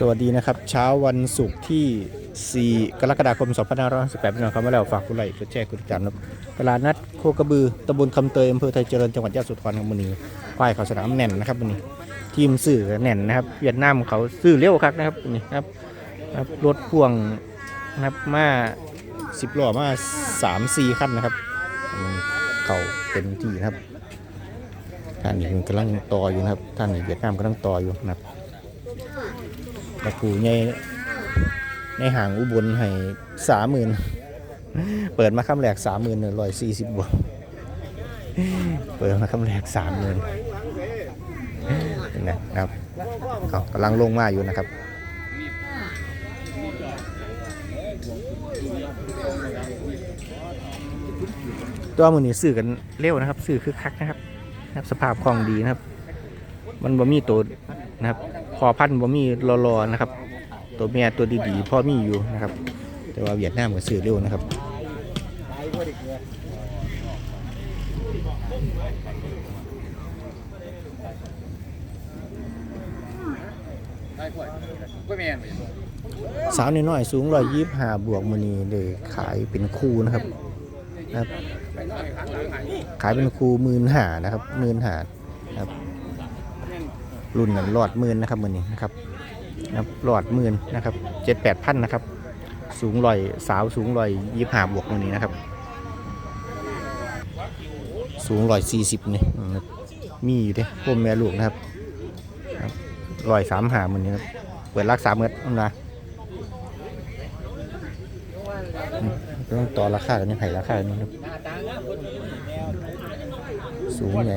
สวัสดีนะครับ เช้าวันศุกร์ที่ 4 กรกฎาคม 2568พี่น้องครับมาแล้วฝากคุณไลค์กดแชร์กดติดตามนะครับตลาดนัดโคกระบือตำบลคำเตยอำเภอไทยเจริญจังหวัดยะโสธรครับวันนี้ควายเขาสนามแน่นนะครับวันนี้ทีมสื่อแน่นนะครับ เวียดนามเขาซื้อเร็วครับนะครับวันนี้ครับครับรถพ่วงนะครับมา10ล้อมา3 4คันนะครับมันเขาเต็มที่นะครับท่านนี้กำลังต่ออยู่นะครับท่านนี้เวียดนามกำลังต่ออยู่นะครับ ตะปูในในห่างอุบลให้สามหมื่นเปิดมาคำแรกสามหมื่นหนึ่งร้อยสี่สิบบวกเปิดมาคำแรกสามหมื่นนะครับเขากำลังลงมาอยู่นะครับตัวมือนี้ซื้อกันเร็วนะครับ ซื้อคือคักนะครับนะครับ สภาพคล่องดีนะครับ มันบ่มีตัวนะครับ อพันธุ์บ่มีรอๆนะครับ ตัวเมียตัวดีๆพ่อมีอยู่นะครับ แต่ว่าเวียดนามก็ซื้อเร็วนะครับสาวน้อยๆสูงร้อยยี่ห้าบวกมือนีเลยขายเป็นคู่นะครับนะครับ ขายเป็นคู่หมื่นหานะครับหมื่นหานะครับ รุ่นนั้นหลอดหมื่นนะครับมือนี้นะครับนะครับหลอดหมื่นนะครับเจ็ดแปดพันนะครับ สูงลอยสาวสูงลอยยี่ห้าบวกมือนี้นะครับ สูงลอยสี่สิบนี่มีอยู่เด้พ่อแม่ลูกนะครับลอยสามหามือนี้ครับเปิดรักสามเมตรนะต้องต่อราคากันยังไงราคากันนี่ครับสูงใหญ่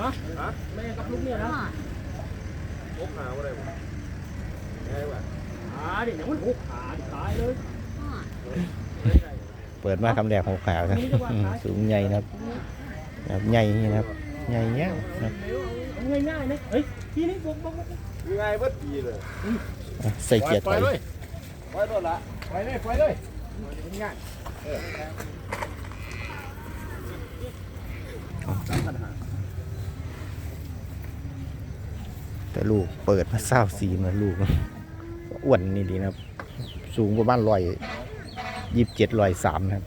ฮะแม่กับลูกเนี่ยนะหกขาอะไรวะขาดิเนี่ยมันหกขาดิตายเลยๆเปิดมาคำแรกหกขาวครับอืมสูงใหญ่นะครับแบบใหญ่นี่นะครับใหญ่เงี้ยนะครับเอาง่ายๆนะเฮ้ยทีนี้ผมบอกว่าง่ายเบิดปีเลยอะใส่เกียร์ปถล่ออยยเลยปล่อยตัวละปล่อยเลยปล่อยเลยง่าย แต่ลูกเปิดมาเศร้าสีมาลูกอ้วนนี่ดีนะครับ สูงประมาณร้อยยี่สิบเจ็ดร้อยสามนะครับ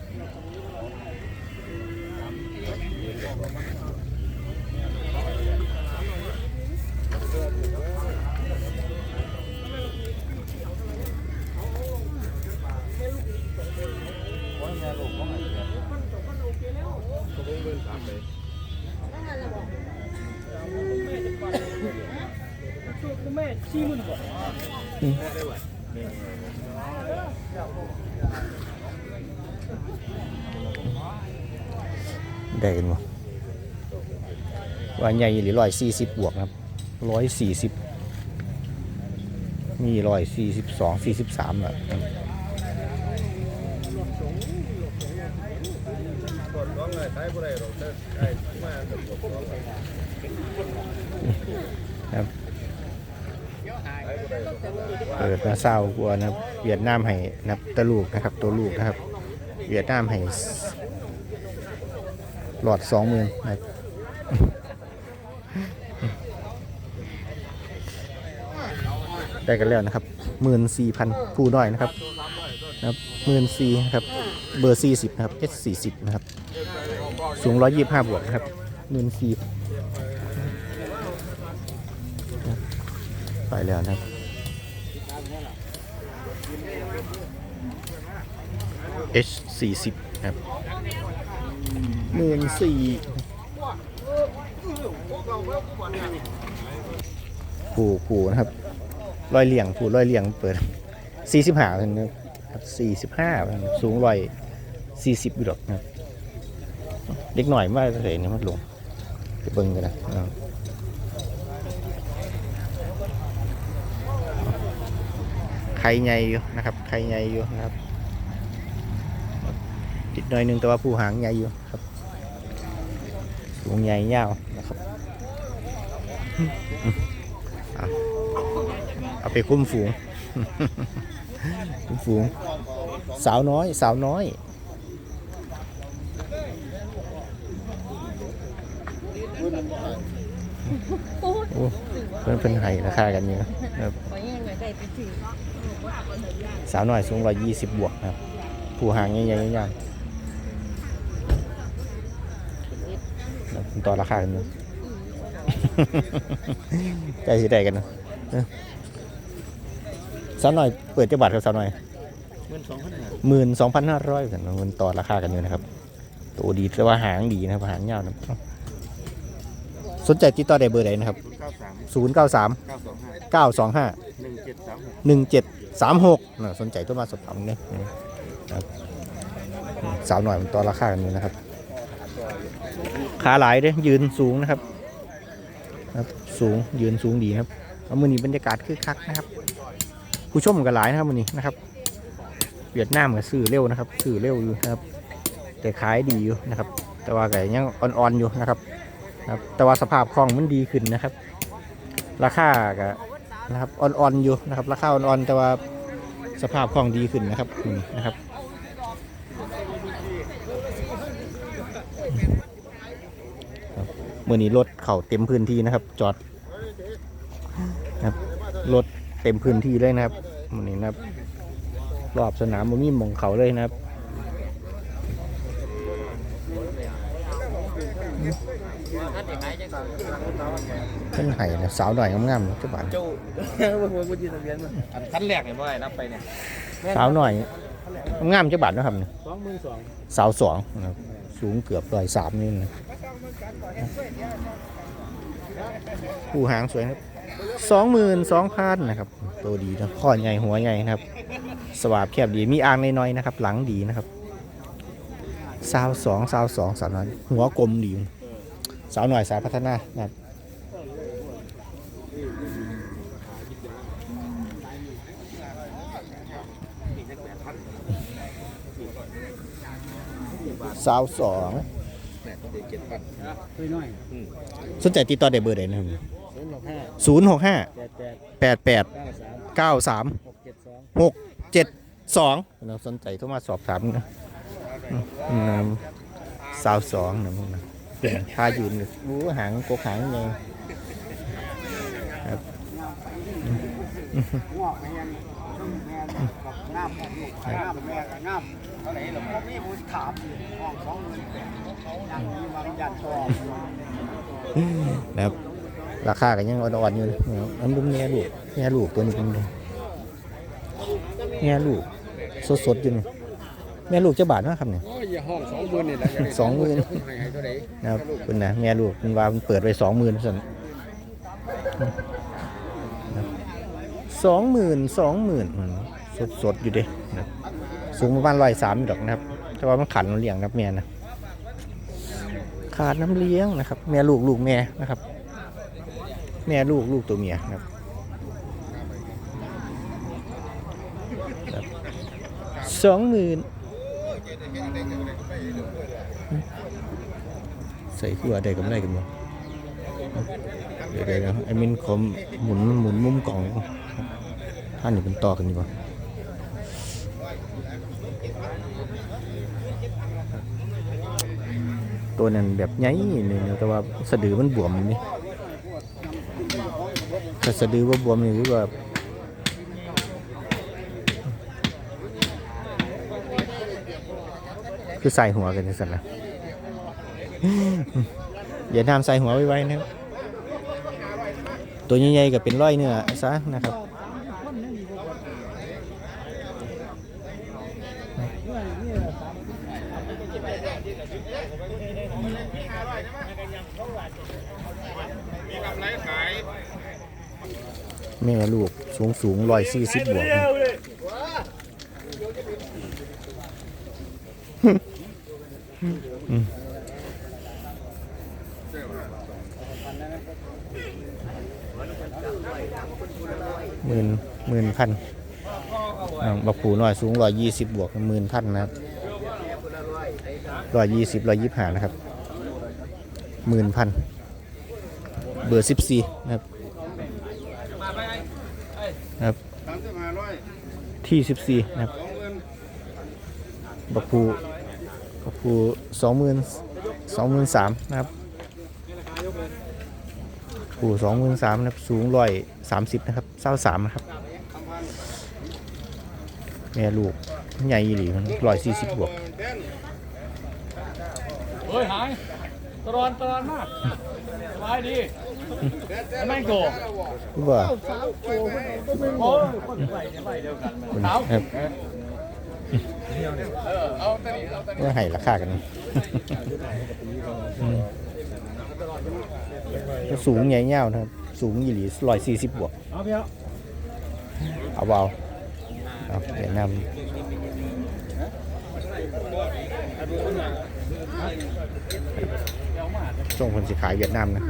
ได้กันบ่ว่าใหญ่หรือร้อยสี่สิบบวกครับร้อยสี่สิบมีร้อยสี่สิบสองสี่สิบสามแหละร้องเลยใช้ผู้ใดหรอ เปิดมาเศร้ากลัวนะเวียดนามให้นับตะลูกนะครับ ตัวลูกนะครับ เวียดนามให้หลอดสองหมื่นนะครับได้กันแล้วนะครับหมื่นสี่พันผู้น้อยนะครับนะครับหมื่นสี่นะครับ เบอร์สี่สิบนะครับ S สี่สิบนะครับ สูงร้อยยี่สิบห้าบวกนะครับหมื่นสี่ ไปแล้วนะครับ H สี่สิบครับหมื่นสี่ผูผูนะครับรอยเหลี่ยงผูรอยเหลี่ยงเปิดสี่สิบห้าครับสี่สิบห้าสูงรอยสี่สิบอยู่ดอกนะครับเล็กหน่อยมากเลยนี่มันลงเบิ่งกันนะ ไข่ใหญ่อยู่นะครับไข่ใหญ่อยู่นะครับติดหน่อยหนึงแต่ว่าผู้หางใหญ่อยู่ครับสูงใหญ่ยาวนะครับอืมเอาเอาไปคุ้มฝูงคุ้มฝูง สาวน้อย สาวน้อยโอ้เพื่อนเป็นไห้ราคากันอยู่นะครับ ขอยังไงได้ไปถือสาวน้อยสูงร้อยยี่สิบบวกนะครับ ผู้หางใหญ่ๆยาวๆแล้วต่อราคากันอยู่ใจสิได้กันเนอะเออสาวน้อยเปิดเจ้าบัตรครับสาวน้อยเงินสองพันห้าหมื่นสองพันห้าร้อยกันมันต่อราคากันอยู่นะครับ ตัวดีแต่ว่าหางดีนะครับหางยาวนะครับสนใจติดต่อได้เบอร์ใดนะครับ เก้าสามศูนย์เก้าสามเก้าสองห้าเก้าสองห้าหนึ่งเจ็ดสามหกหนึ่งเจ็ดสามหกนะสนใจตัวมาสอบถามเนี่ยนะครับสาวหน่อยมันต่อราคากันอยู่นะครับ ขาหลายเด้ยืนสูงนะครับครับ สูงยืนสูงดีนะครับเอามือนี้บรรยากาศคึกคักนะครับ ผู้ชมก็หลายนะครับมือนี้นะครับ เวียดนามก็ซื้อเร็วนะครับซื้อเร็วอยู่นะครับ แต่ขายดีอยู่นะครับ แต่ว่าก็ยังอ่อนๆอยู่นะครับนะครับ แต่ว่าสภาพคล่องมันดีขึ้นนะครับ ราคาก็นะครับอ่อนๆอยู่นะครับ ราคาอ่อนๆแต่ว่าสภาพคล่องดีขึ้นนะครับนี่นะครับครับมื่อนี้รถเข่าเต็มพื้นที่นะครับ จอดนะครับรถเต็มพื้นที่เลยนะครับมื่อนี้นะครับ รอบสนามมันมีมองเขาเลยนะครับ เพิ่นไห้นะสาวหน่อยงามๆเจ้าบ้านเจ้าเพิ่งวันยืนทะเบียนมาอันขั้นแรกเนี่ยเมื่อไหร่นับไปเนี่ยสาวหน่อยงามเจ้าบ้านเนาะครับนี่สองหมื่นสองสาวสองนะครับสูงเกือบร้อยสามนี่นะผู้หางสวยครับสองหมื่นสองพันนะครับตัวดีนะข้อใหญ่หัวใหญ่นะครับ สวาบแคบดีมีอ่างน้อยๆนะครับ หลังดีนะครับสาวสองสาวสองสาวน้อยหัวกลมดี สาวหน่อยสายพัฒนานะครับสาวสองสนใจติดต่อได้เบอร์ใดนะครับศูนย์หกห้าศูนย์หกห้าแปดแปดเก้าสามหกเจ็ดสองเจ็ดสองเราสนใจโทรมาสอบถามนะสาวสองนะพวกนั้น ท่ายืนเลยรู้หางกกหางไงครับงอกแม่นแม่นกับงามลูกงาแม่กับงาเท่าไหร่หรอพวกนี้ถามสองหมื่นยังมีบางยันต่อนะครับราคาก็ยังอ่อนๆอยู่นะครับอันนี้แม่ลูกแม่ลูกตัวนี้เป็นไงแม่ลูกสดๆอยู่นี่แม่ลูกเจะบาทนะครับเนี่ย อ้ยห้องสองหมื่นนี่แหละสองหมื่นนะครับคุณนะแม่ลูกคุณว่าเปิดไปสองหมื่นส่วนสองหมื่นสองหมื่นสดสดอยู่ดิสูงประมาณร้อยสามดอกนะครับ แต่ว่ามันขันน้ำเลี้ยงครับแม่นะขาดน้ำเลี้ยงนะครับ แม่ลูกลูกแม่นะครับ แม่ลูกลูกตัวเมียนะครับสองหมื่น ใส่ขัวได้กำไรกันบ่เดี๋ยวเดี๋ยวไอ้มินขอหมุนหมุนมุมกล่องอนท่านนี่เป็นต่อกันดีกว่าตัวนั้นแบบใหญ่นี่แต่ว่าสะดือมันบวมนี่ถ้าสะดือว่าบวมนี่คือว่า คือใส่หัวกันสันละอย่าทำใส่หัวไว้ๆนะครับ ตัวใหญ่ๆก็เป็นร้อยเนื้อซะนะครับแม่ลูกสูงสูงร้อยสี่สิบบวก หมื่นหมื่นพันบักผูน้อยสูงร้อยยี่สิบบวกหมื่นพันนะครับร้อยยี่สิบร้อยยี่ห้านะครับหมื่นพันเบอร์สิบสี่นะครับครับที่สิบสี่นะครับบักผู กผูสองหมื่นสองหมื่นสามนะครับผูสองหมื่นสามนะครับ สูงร้อยสามสิบนะครับเศร้าสามนะครับ แม่ลูกใหญ่อีหลีมันร้อยสี่สิบบวกเต้นเฮ้ยหายตรอนตรอนมากสบายดีเต้นเต้นไม่โกงรู้บ่โอ้ยคนไหวเนี่ยไหวเดียวกันคุณเท้าค เออเอาตะนี้เอาตะนี้ว่าให้ราคากันสูงใหญ่เง่าวนะครับ สูงอีหลีร้อยสี่สิบบวก เอาเอาเอาเบาเอาเดี๋ยวนำส่งคนสิขายเวียดนามนะ